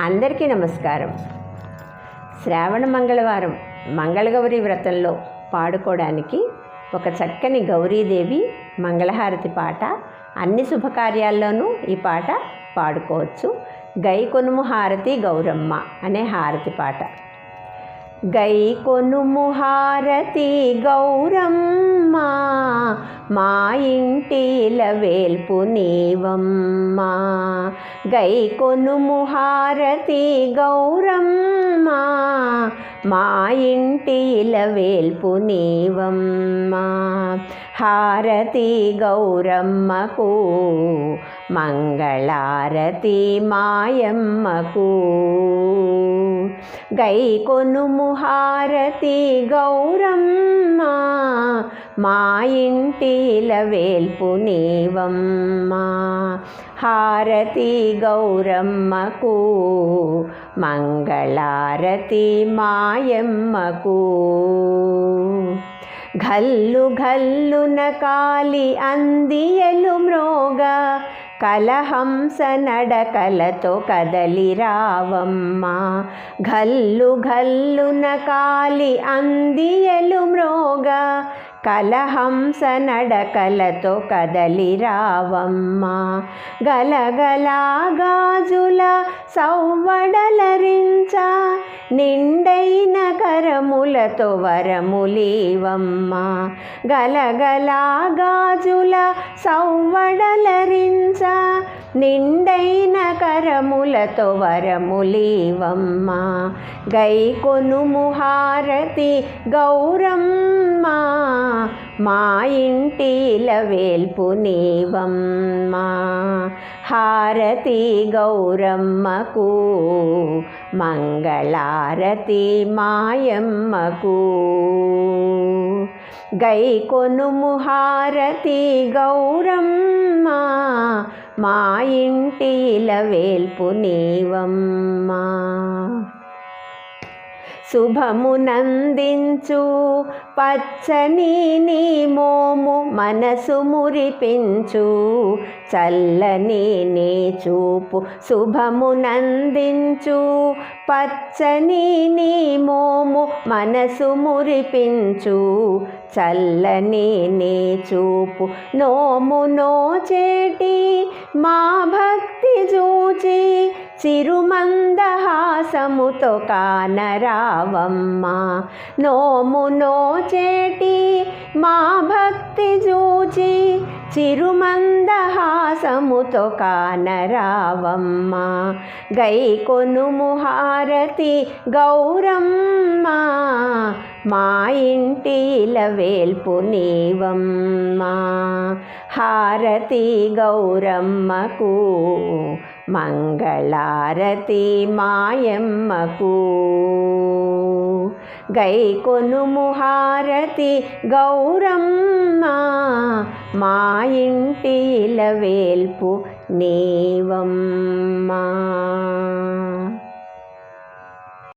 అందరికీ నమస్కారం. శ్రావణ మంగళవారం మంగళగౌరి వ్రతంలో పాడుకోవడానికి ఒక చక్కని గౌరీదేవి మంగళహారతి పాట అన్ని శుభకార్యాల్లోనూ ఈ పాట పాడుకోవచ్చు. గై కొనుము హారతి గౌరమ్మ అనే హారతి పాట. గై కొనుము హారతి గౌరమ్మ మా ఇంటిల వేల్పు నీవమ్మ. గై కొనుము హారతి గౌరమ్మ మా ఇంటిల వేల్పు నీవమ్మ. హారతి గౌరమ్మకు మంగళారతి మాయమ్మకు. గై కొనుము హారతి గౌరమ్మ మా ఇంటిల వేల్పు నీవమ్మ. హారతి గౌరమ్మకు మంగళారతి మాయమ్మకు. గల్లు గల్లున కాలి అందియలు మ్రోగ కలహంస నడకలతో కదలి రావమ్మ. ఘల్లు ఘల్లున కాలి అందియలు మ్రోగ. కలహంస నడకలతో కదలి రావమ్మ. గలగలా గాజుల సౌవడలరించ నిండైన కరములతో వరములీవమ్మ గలగలా గాజుల సవ్వడలరించ నిండైన కరములతో వరములీవమ్మ. గైకొను ముహారతి హారతి గౌరమ్మ. మా ఇంటిల వేల్పు నీవమ్మ. హారతి గౌరమ్మకు మంగళారతి మాయమ్మకు. గైకొను ముహారతి హారతి గౌరమ్మ. మా ఇంటిల వేల్పు నీవమ్మా. శుభమునందించు పచ్చని నీ మోము మనసు మురిపించు. చల్లని నీ చూపు శుభమునందించు పచ్చని నీ మోము మనసు మురిపించు. చల్లని నీ చూపు నోము నోచేటి మా భక్తి చూచి చిరుమందహాసముతో కానరావమ్మ. నోము నోచేటి మా భక్తి చూచి చిరుమందహాసముతో కానరావమ్మ. గై కొనుము హారతి గౌరమ్మ. మా ఇంటి వేల్పు నీవమ్మా హారతి గౌరమ్మకు మంగళారతి మాయమ్మకు. గై కొనుము హారతి గౌరమ్మ మా ఇంటి వేల్పు నీవమ్మా.